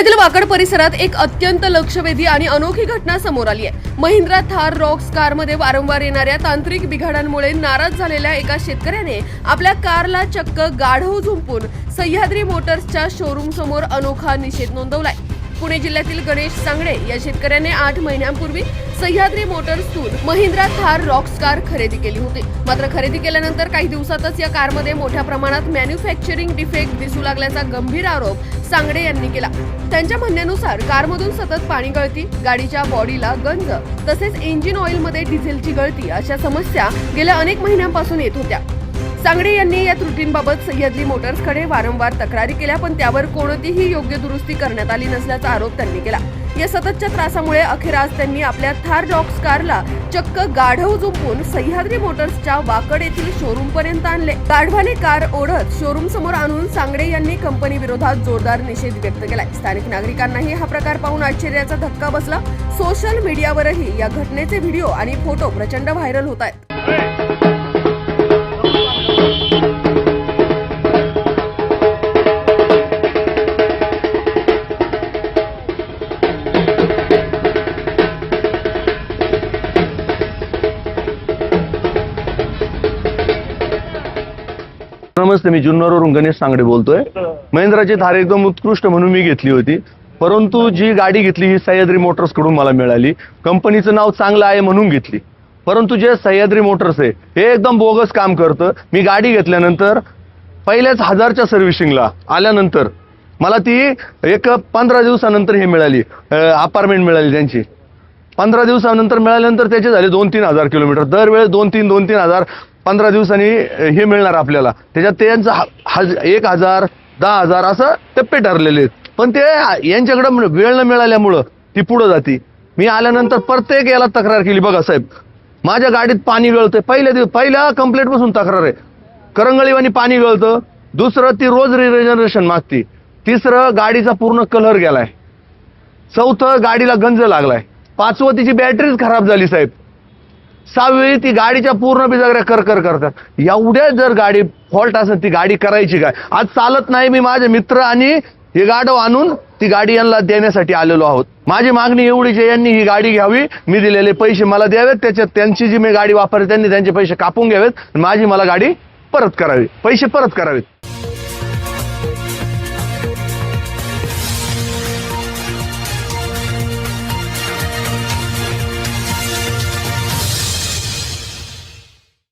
पुण्यातील वाकड परिसरात एक अत्यंत लक्षवेधी आणि अनोखी घटना समोर आली आहे. महिंद्रा थार रॉक्स कारमध्ये वारंवार येणाऱ्या तांत्रिक बिघाडांमुळे नाराज झालेल्या एका शेतकऱ्याने आपल्या कारला चक्क गाढव झुंपून सह्याद्री मोटर्सच्या शोरूम समोर अनोखा निषेध नोंदवलाय. पुणे जिल्ह्यातील गणेश सांगडे या शेतकऱ्याने आठ महिन्यांपूर्वी सह्याद्री मोटर्सतून महिंद्रा थार रॉक्स कार खरेदी केली होती. मात्र खरेदी केल्यानंतर काही दिवसातच या कारमध्ये मोठ्या प्रमाणात मॅन्युफॅक्चरिंग डिफेक्ट दिसू लागल्याचा गंभीर आरोप सांगडे यांनी केला. त्यांच्या म्हणण्यानुसार कारमधून सतत पाणी गळती गाडीच्या बॉडीला गंज तसेच इंजिन ऑइलमध्ये डिझेलची गळती अशा समस्या गेल्या अनेक महिन्यांपासून येत होत्या. सांगडे यांनी या त्रुटींबाबत सह्याद्री मोटर्सकडे वारंवार तक्रारी केल्या पण त्यावर कोणतीही योग्य दुरुस्ती करण्यात आली नसल्याचा आरोप त्यांनी केला. या सततच्या त्रासामुळे अखेर आज त्यांनी आपल्या थार डॉक्स कारला चक्क गाढव झोपून सह्याद्री मोटर्सच्या वाकड येथील शोरूम पर्यंत आणले. गाढवाने कार ओढत शोरूम समोर आणून सांगडे यांनी कंपनी विरोधात जोरदार निषेध व्यक्त केलाय. स्थानिक नागरिकांनाही हा प्रकार पाहून आश्चर्याचा धक्का बसला. सोशल मीडियावरही या घटनेचे व्हिडिओ आणि फोटो प्रचंड व्हायरल होत आहेत. नमस्ते मी जुन्नरवरून गणेश सांगडे बोलतोय. महिंद्राची थार एकदम उत्कृष्ट म्हणून मी घेतली होती. परंतु जी गाडी घेतली ही सह्याद्री मोटर्सकडून मला मिळाली. कंपनीचं नाव चांगलं आहे म्हणून घेतली. परंतु जे सह्याद्री मोटर्स आहे हे एकदम बोगस काम करतं. मी गाडी घेतल्यानंतर पहिल्याच हजारच्या सर्व्हिसिंगला आल्यानंतर मला ती एक पंधरा दिवसानंतर हे मिळाली. अपार्टमेंट मिळाली त्यांची. पंधरा दिवसानंतर मिळाल्यानंतर त्याचे झाले दोन तीन हजार किलोमीटर. दरवेळेस दोन तीन दोन तीन हजार पंधरा दिवसांनी हे मिळणार आपल्याला. त्याच्यात त्यांचं हज एक हजार दहा हजार असं टप्पे ठरलेले आहेत. पण ते यांच्याकडं वेळ न मिळाल्यामुळं ती पुढं जाती. मी आल्यानंतर प्रत्येक याला तक्रार केली. बघा साहेब माझ्या गाडीत पाणी गळतंय पहिल्या दिवस पहिल्या कंप्लेंटपासून तक्रार आहे. करंगळीवानी पाणी गळतं दुसरं ती रोज रिरेजनरेशन मागती. तिसरं गाडीचा पूर्ण कलर गेलाय. चौथं गाडीला गंज लागलाय. पाचवं तिची बॅटरीच खराब झाली साहेब. सहावी ती गाडीच्या पूर्ण बिजागऱ्या कर कर करतात. एवढ्या जर गाडी फॉल्ट असेल ती गाडी करायची काय? आज चालत नाही मी माझे मित्र आणि हे गाडव आणून ती गाडी यांना देण्यासाठी आलेलो आहोत. माझी मागणी एवढी जे यांनी ही गाडी घ्यावी मी दिलेले पैसे मला द्यावेत त्याच्यात त्यांची जी मी गाडी वापरते त्यांनी त्यांचे पैसे कापून घ्यावेत माझी मला गाडी परत करावी. पैसे परत करावेत.